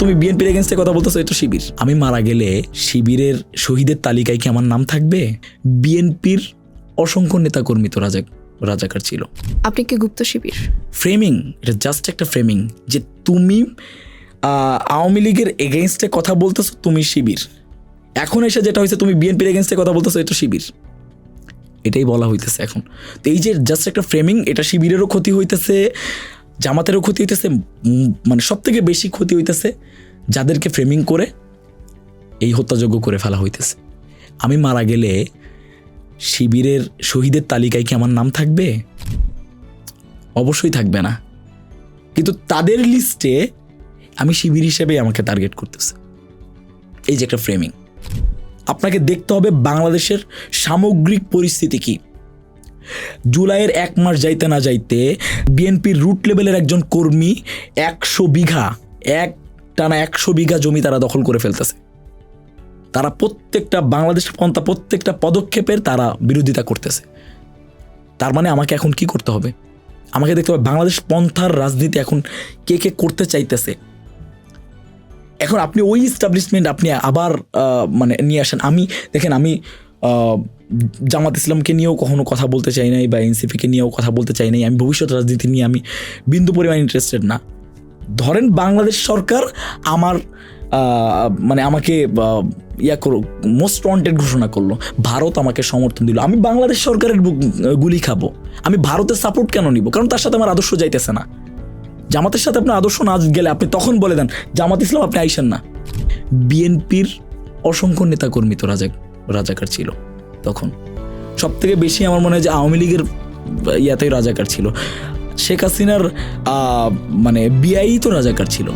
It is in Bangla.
তুমি বিএনপির এগেনস্টে কথা বলতেছো এটা শিবির। আমি মারা গেলে শিবিরের শহীদের তালিকায় কি আমার নাম থাকবে? বিএনপির অসংখ্য নেতাকর্মী তো রাজা রাজাকার ছিল। আপনি কি গুপ্ত শিবির? ফ্রেমিং এটা জাস্ট একটা ফ্রেমিং যে তুমি আওয়ামী লীগের এগেনস্টে কথা বলতেছো তুমি শিবির। এখন এসে যেটা হয়েছে তুমি বিএনপির এগেনস্টে কথা বলতেছো এটা শিবির। এটাই বলা হইতেছে এখন। তো এই যে জাস্ট একটা ফ্রেমিং এটা শিবিরেরও ক্ষতি হইতেছে জামাতেরও ক্ষতি হইতেছে মানে সব থেকে বেশি ক্ষতি হইতেছে যাদেরকে ফ্রেমিং করে এই হত্যাযোগ্য করে ফেলা হইতেছে। আমি মারা গেলে শিবিরের শহীদের তালিকায় কি আমার নাম থাকবে? অবশ্যই থাকবে না। কিন্তু তাদের লিস্টে আমি শিবির হিসেবে আমাকে টার্গেট করতেছে। এই যে একটা ফ্রেমিং আপনাকে দেখতে হবে বাংলাদেশের সামগ্রিক পরিস্থিতি কি? জুলাইয়ের এক মাস যাইতে না যাইতে বিএনপির রুট লেভেলের একজন কর্মী একশো বিঘা, এক টানা একশো বিঘা জমি তারা দখল করে ফেলতেছে। তারা প্রত্যেকটা, বাংলাদেশ পন্থা প্রত্যেকটা পদক্ষেপের তারা বিরোধিতা করতেছে। তার মানে আমাকে এখন কি করতে হবে? আমাকে দেখতে হবে বাংলাদেশ পন্থার রাজনীতি এখন কে কে করতে চাইতেছে। এখন আপনি ওই ইস্টাবলিশমেন্ট আপনি আবার মানে নিয়ে আসেন। আমি, দেখেন আমি জামাত ইসলামকে নিয়েও কখনো কথা বলতে চাই নাই বা এনসিপিকে নিয়েও কথা বলতে চাই নাই। আমি ভবিষ্যৎ রাজনীতি নিয়ে আমি বিন্দু পরিমাণ ইন্টারেস্টেড না। ধরেন বাংলাদেশ সরকার আমার মানে আমাকে ইয়া করো মোস্ট ওয়ান্টেড ঘোষণা করল। ভারত আমাকে সমর্থন দিল। আমি বাংলাদেশ সরকারের গুলি খাব। আমি ভারতের সাপোর্ট কেন নিব? কারণ তার সাথে আমার আদর্শ যাইতেছে না। জামাতের সাথে আপনার আদর্শ না গেলে আপনি তখন বলে দেন, জামাত ইসলাম আপনি আইসেন না। বিএনপির অসংখ্য নেতাকর্মী তো রাজা, রাজাকার ছিল। তখন। সব থেকে বেশি আমার মনে হয় যে আওয়ামী লীগের ইয়াতেই রাজাকার ছিল। শেখ হাসিনার মানে বিআই তো রাজাকার ছিল।